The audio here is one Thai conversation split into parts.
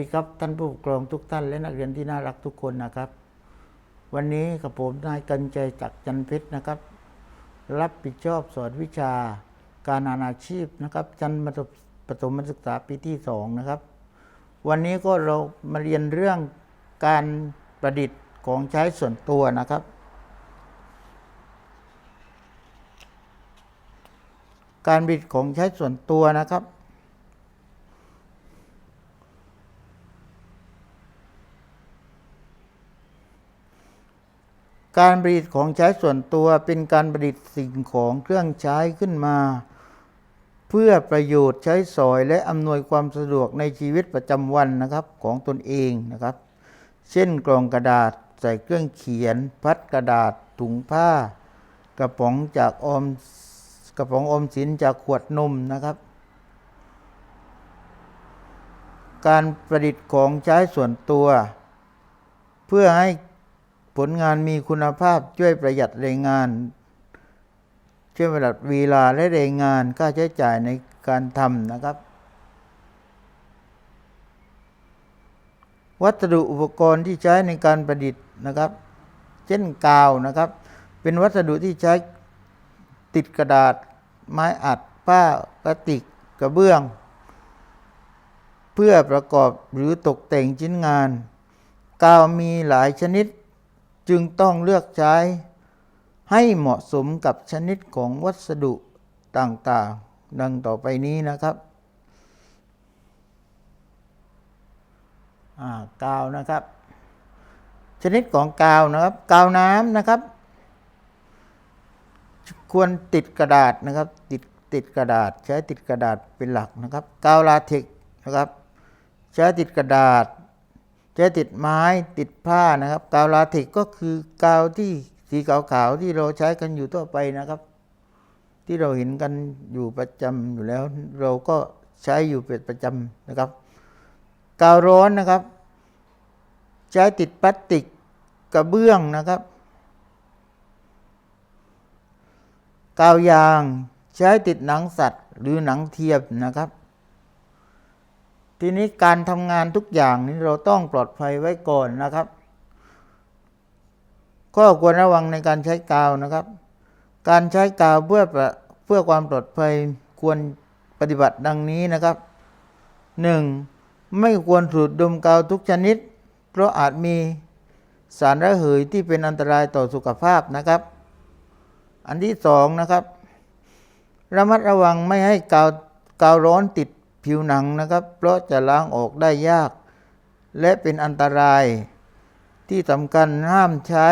สวัสดีครับท่านผู้ปกครองทุกท่านและนักเรียนที่น่ารักทุกคนนะครับ วันนี้กับผมนายกันใจจักจันเพชรนะครับ รับผิดชอบสอนวิชาการงานอาชีพนะครับชั้นมัธยมประถมศึกษาปีที่สองนะครับ วันนี้ก็เรามาเรียนเรื่องการประดิษฐ์ของใช้ส่วนตัวนะครับ การประดิษฐ์ของใช้ส่วนตัวนะครับ การประดิษฐ์ของใช้ส่วนตัวเป็นการประดิษฐ์สิ่งของเครื่องใช้ขึ้นมา เพื่อประโยชน์ใช้สอยและอำนวยความสะดวกในชีวิตประจำวันนะครับของตนเองนะครับ เช่นกล่องกระดาษใส่เครื่องเขียน พัดกระดาษถุงผ้า กระป๋องจากออมกระป๋องออมสินจากขวดนมนะครับ การประดิษฐ์ของใช้ส่วนตัว เพื่อให้ ผลงานมีคุณภาพช่วยประหยัดแรงงาน ช่วยประหยัดเวลาและแรงงานค่าใช้จ่ายในการทำนะครับ วัสดุอุปกรณ์ที่ใช้ในการประดิษฐ์นะครับ เช่นกาวนะครับ เป็นวัสดุที่ใช้ติดกระดาษ ไม้อัดผ้าพลาสติกกระเบื้อง เพื่อประกอบหรือตกแต่งชิ้นงาน กาวมีหลายชนิด จึงต้องเลือกใช้ให้เหมาะสมกับชนิดของวัสดุต่างๆ ดังต่อไปนี้นะครับกาวนะครับ ชนิดของกาวนะครับ กาวน้ำนะครับ ควรติดกระดาษนะครับ ติดติดกระดาษ ใช้ติดกระดาษเป็นหลักนะครับ กาวลาเทกนะครับ ใช้ติดกระดาษ ใช้ติดไม้ติดผ้านะครับกาวลาเทกก็คือกาวที่สีขาวๆที่เราใช้กันอยู่ทั่วไปนะครับ ที่เราเห็นกันอยู่ประจำอยู่แล้ว เราก็ใช้อยู่เป็นประจำนะครับ กาวร้อนนะครับ ใช้ติดพลาสติกกระเบื้องนะครับ กาวยางใช้ติดหนังสัตว์หรือหนังเทียมนะครับ ทีนี้การทำงานทุกอย่างนี้เราต้องปลอดภัยไว้ก่อนนะครับข้อควรระวังในการใช้กาวนะครับ การใช้กาวเพื่อเพื่อความปลอดภัยควรปฏิบัติดังนี้นะครับ 1. ไม่ควรสูดดมกาวทุกชนิด เพราะอาจมีสารระเหยที่เป็นอันตรายต่อสุขภาพนะครับ อันที่สองนะครับ ระมัดระวังไม่ให้กาวกาวร้อนติด ผิวหนังนะครับ เพราะจะล้างออกได้ยาก และเป็นอันตราย ที่สำคัญห้ามใช้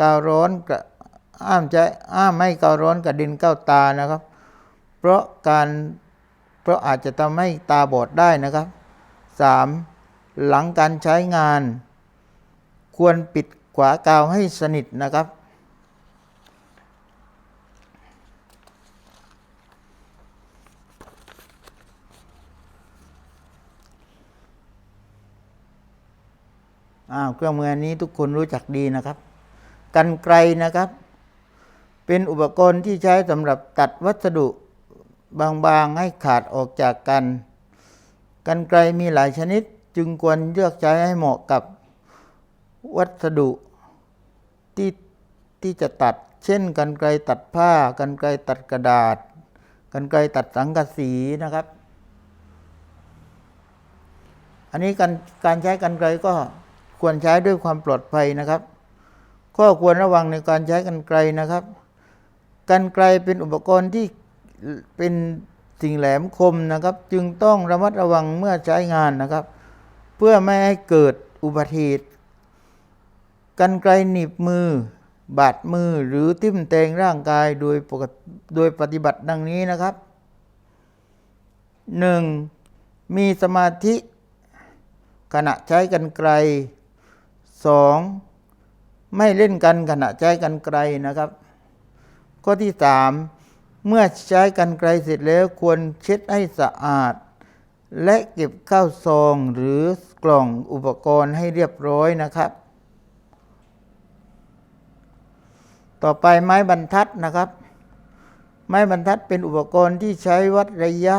กาวร้อนกระห้ามใช้ห้ามให้กาวร้อนกระเด็นเข้าตานะครับ เพราะการเพราะอาจจะทำให้ตาบอดได้นะครับ 3. หลังการใช้งาน ควรปิดขวากาวให้สนิทนะครับ อ้าวเครื่องมืออันนี้ทุกคนรู้จักดีนะครับ กันไกรนะครับ เป็นอุปกรณ์ที่ใช้สำหรับตัดวัสดุบางๆให้ขาดออกจากกัน กันไกรมีหลายชนิดจึงควรเลือกใช้ให้เหมาะกับวัสดุที่ที่จะตัด เช่น กันไกรตัดผ้า กันไกรตัดกระดาษ กันไกรตัดสังกะสีนะครับ อันนี้การการใช้กันไกรก็ ควรใช้ด้วยความปลอดภัยนะครับข้อควรระวังในการใช้กันไกรนะครับกันไกรเป็นอุปกรณ์ที่เป็นสิ่งแหลมคมนะครับ จึงต้องระมัดระวังเมื่อใช้งานนะครับ เพื่อไม่ให้เกิดอุบัติเหตุกันไกรหนีบมือ บาดมือหรือทิ่มแทงร่างกายโดยปกโดยปฏิบัติดังนี้นะครับ 1. มีสมาธิขณะใช้กันไกล 2. ไม่เล่นกันขณะใช้กันไกลนะครับ ข้อที่3เมื่อใช้กันไกลเสร็จแล้วควรเช็ดให้สะอาด และเก็บข้าวซองหรือกล่องอุปกรณ์ให้เรียบร้อยนะครับ ต่อไปไม้บรรทัดนะครับ ไม้บรรทัดเป็นอุปกรณ์ที่ใช้วัดระยะ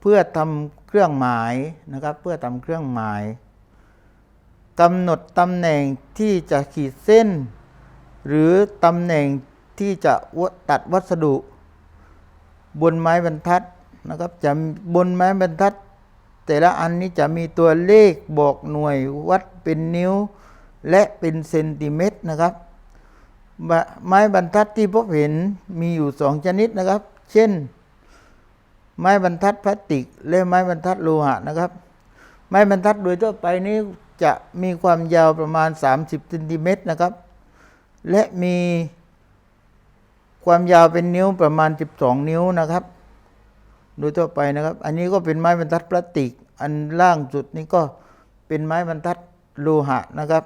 เพื่อทำเครื่องหมายนะครับ เพื่อทำเครื่องหมาย กำหนดตำแหน่งที่จะขีดเส้น หรือตำแหน่งที่จะวตัดวัสดุ บนไม้บรรทัดนะครับจะบนไม้บรรทัด แต่ละอันนี้จะมีตัวเลขบอกหน่วยวัดเป็นนิ้ว และเป็นเซนติเมตรนะครับไม้บรรทัดที่พบเห็นมีอยู่สองชนิดนะครับ เช่น ไม้บรรทัดพลาสติกและไม้บรรทัดโลหะนะครับ ไม้บรรทัดโดยทั่วไปนี้ จะมีความยาวประมาณ 30เซนติเมตรนะครับ และมีความยาวเป็นนิ้วประมาณ 12 นิ้วนะครับ โดยทั่วไปนะครับ อันนี้ก็เป็นไม้บรรทัดพลาสติก อันล่างสุดนี้ก็เป็นไม้บรรทัดโลหะนะครับ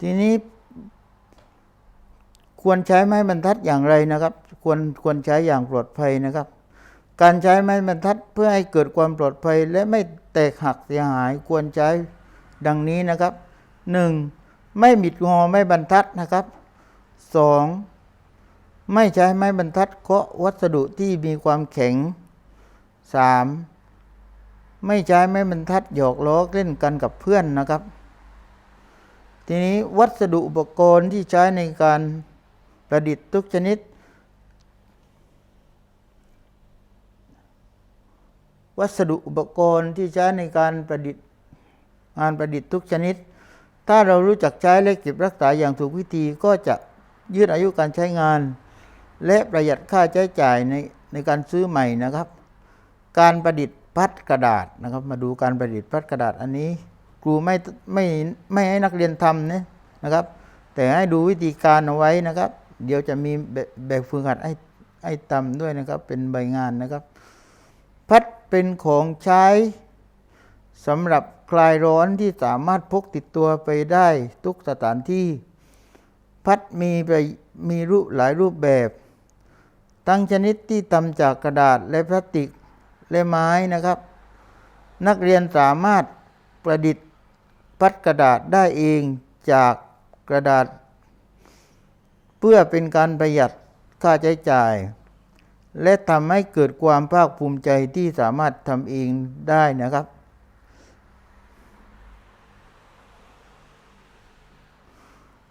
ทีนี้ควรใช้ไม้บรรทัดอย่างไรนะครับ ควรควรใช้อย่างปลอดภัยนะครับ การใช้ไม้บรรทัดเพื่อให้เกิดความปลอดภัยและไม่แตกหักเสียหายควรใช้ดังนี้นะครับ 1. ไม่บิดงอไม้บรรทัดนะครับ 2. ไม่ใช้ไม้บรรทัดเคาะวัสดุที่มีความแข็ง 3. ไม่ใช้ไม้บรรทัดหยอกล้อเล่นกันกับเพื่อนนะครับ ทีนี้วัสดุอุปกรณ์ที่ใช้ในการประดิษฐ์ทุกชนิด วัสดุอุปกรณ์ที่ใช้ในการประดิษฐ์งานประดิษฐ์ทุกชนิด ถ้าเรารู้จักใช้และเก็บรักษาอย่างถูกวิธีก็จะยืดอายุการใช้งาน และประหยัดค่าใช้จ่ายในในการซื้อใหม่นะครับ การประดิษฐ์พัดกระดาษนะครับ มาดูการประดิษฐ์พัดกระดาษอันนี้ ครูไม่ไม่ไม่ให้นักเรียนทำนะนะครับ แต่ให้ดูวิธีการเอาไว้นะครับ เดี๋ยวจะมีแบบฝึกหัดให้ให้ทำด้วยนะครับ เป็นใบงานนะครับ พัดเป็นของใช้สำหรับคลายร้อนที่สามารถพกติดตัวไปได้ทุกสถานที่ พัดมีไปมีรูปหลายรูปแบบ ตั้งชนิดที่ทำจากกระดาษและพลาสติกและไม้นะครับ นักเรียนสามารถประดิษฐ์ พัดกระดาษได้เองจากกระดาษ เพื่อเป็นการประหยัดค่าใช้จ่าย และทำให้เกิดความภาคภูมิใจที่สามารถทำเองได้นะครับ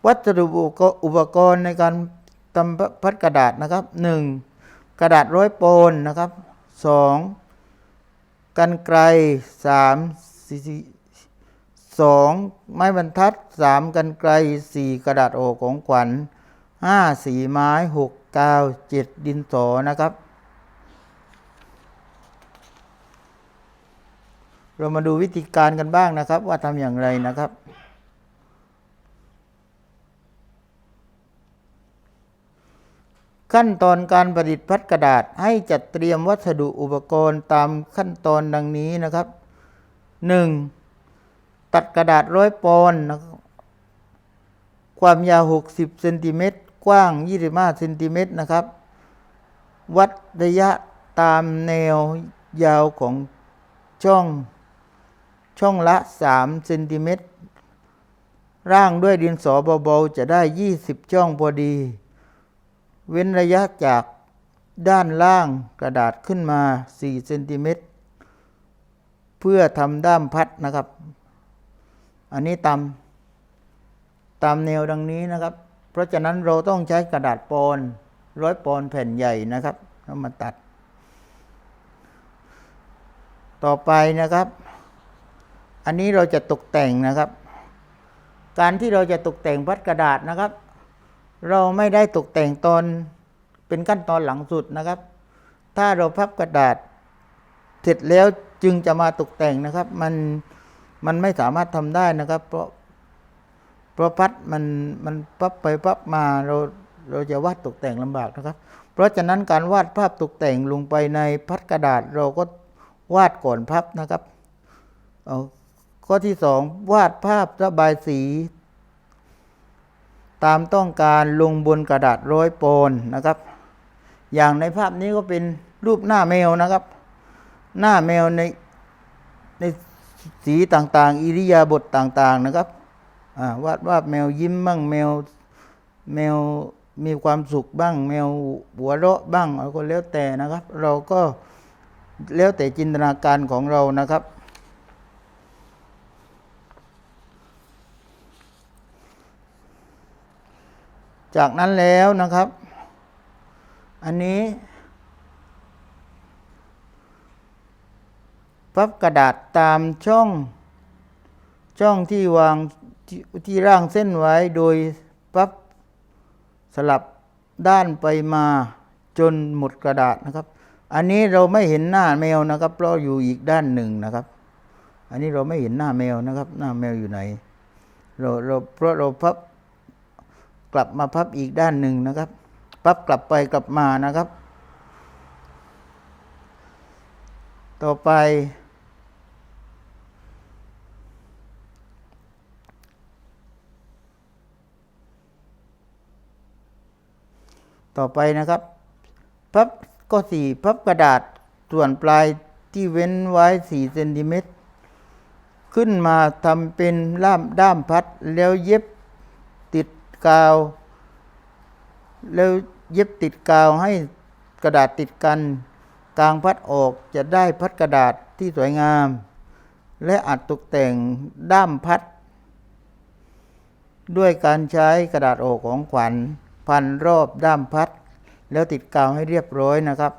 วัสดุอุปกรณ์ในการทำพัดกระดาษนะครับ 1. กระดาษร้อยโปนนะครับ 2. กันไกล 3 สองไม้บรรทัดสามกันไกลสี่กระดาษโอของขวัญห้าสีไม้หกกาวเจ็ดดินสอนะครับ เรามาดูวิธีการกันบ้างนะครับ ว่าทำอย่างไรนะครับขั้นตอนการประดิษฐ์พัดกระดาษให้จัดเตรียมวัสดุอุปกรณ์ตามขั้นตอนดังนี้นะครับ 1. ตัดกระดาษร้อยปอนด์นะครับความยาว 60เซนติเมตรกว้าง 25เซนติเมตรนะครับ วัดระยะตามแนวยาวของช่อง ช่องละ3เซนติเมตรร่างด้วยดินสอเบาๆจะได้ 20 ช่องพอดี เว้นระยะจากด้านล่างกระดาษขึ้นมา4เซนติเมตรเพื่อทำด้ามพัดนะครับ อันนี้ตามตามแนวดังนี้นะครับ เพราะฉะนั้นเราต้องใช้กระดาษปอนร้อยปอนแผ่นใหญ่นะครับแล้วมาตัด ต่อไปนะครับ อันนี้เราจะตกแต่งนะครับ การที่เราจะตกแต่งพัดกระดาษนะครับ เราไม่ได้ตกแต่งตอนเป็นขั้นตอนหลังสุดนะครับ ถ้าเราพับกระดาษ เสร็จแล้วจึงจะมาตกแต่งนะครับ มัน มันไม่สามารถทำได้นะครับ เพราะเพราะพัดมันมันพับไปพับมาเราเราจะวาดตกแต่งลำบากนะครับ เพราะฉะนั้นการวาดภาพตกแต่งลงไปในพัดกระดาษเราก็วาดก่อนพับนะครับข้อที่สองวาดภาพระบายสี ตามต้องการลงบนกระดาษร้อยปอนนะครับ อย่างในภาพนี้ก็เป็นรูปหน้าแมวนะครับ หน้าแมวในใน สีต่างๆ อิริยาบถต่างๆนะครับวาดวาดแมวยิ้มบ้างแมวแมวมีความสุขบ้าง แมวหัวเราะบ้างอะไรก็แล้วแต่นะครับ เราก็แล้วแต่จินตนาการของเรานะครับ จากนั้นแล้วนะครับ อันนี้ พับกระดาษตามช่อง ช่องที่วางที่ที่ร่างเส้นไว้โดยพับสลับด้านไปมาจนหมดกระดาษนะครับ อันนี้เราไม่เห็นหน้าแมวนะครับ เพราะอยู่อีกด้านหนึ่งนะครับ อันนี้เราไม่เห็นหน้าแมวนะครับ หน้าแมวอยู่ไหน เราเราเพราะเราพับกลับมาพับอีกด้านหนึ่งนะครับพับกลับไปกลับมานะครับ ต่อไป ต่อไปนะครับพับก็สี่พับกระดาษส่วนปลายที่เว้นไว้สี่เซนติเมตรขึ้นมาทำเป็นล่ามด้ามพัด แล้วเย็บติดกาว แล้วเย็บติดกาวให้กระดาษติดกัน กลางพัดออกจะได้พัดกระดาษที่สวยงาม และอาจตกแต่งด้ามพัด ด้วยการใช้กระดาษออกของขวัญ พันรอบด้ามพัด แล้วติดกาวให้เรียบร้อยนะครับ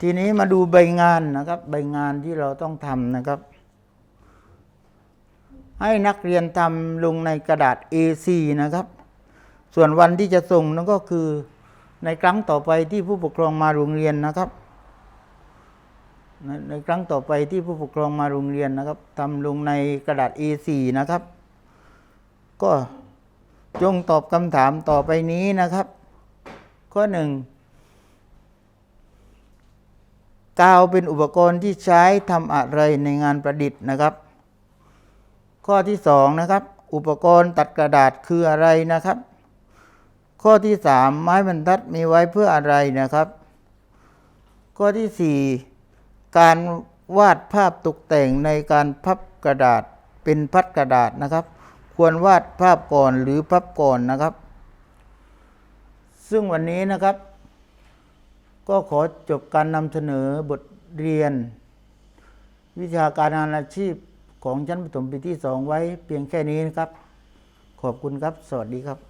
ทีนี้มาดูใบงานนะครับ ใบงานที่เราต้องทำนะครับ ให้นักเรียนทำลงในกระดาษ A4 นะครับ ส่วนวันที่จะส่งนั่นก็คือในครั้งต่อไปที่ผู้ปกครองมาโรงเรียนนะครับ ในครั้งต่อไปที่ผู้ปกครองมาโรงเรียนนะครับทำลงในกระดาษ A4 นะครับ ก็จงตอบคำถามต่อไปนี้นะครับ ข้อหนึ่งกาวเป็นอุปกรณ์ที่ใช้ทำอะไรในงานประดิษฐ์นะครับ ข้อที่สองนะครับ อุปกรณ์ตัดกระดาษคืออะไรนะครับ ข้อที่สามไม้บรรทัดมีไว้เพื่ออะไรนะครับ ข้อที่สี่ การวาดภาพตกแต่งในการพับกระดาษเป็นพัดกระดาษนะครับ ควรวาดภาพก่อนหรือพับก่อนนะครับ ซึ่งวันนี้นะครับ ก็ขอจบการนำเสนอบทเรียน วิชาการงานอาชีพของชั้นประถมปีที่สองไว้เพียงแค่นี้นะครับ ขอบคุณครับ สวัสดีครับ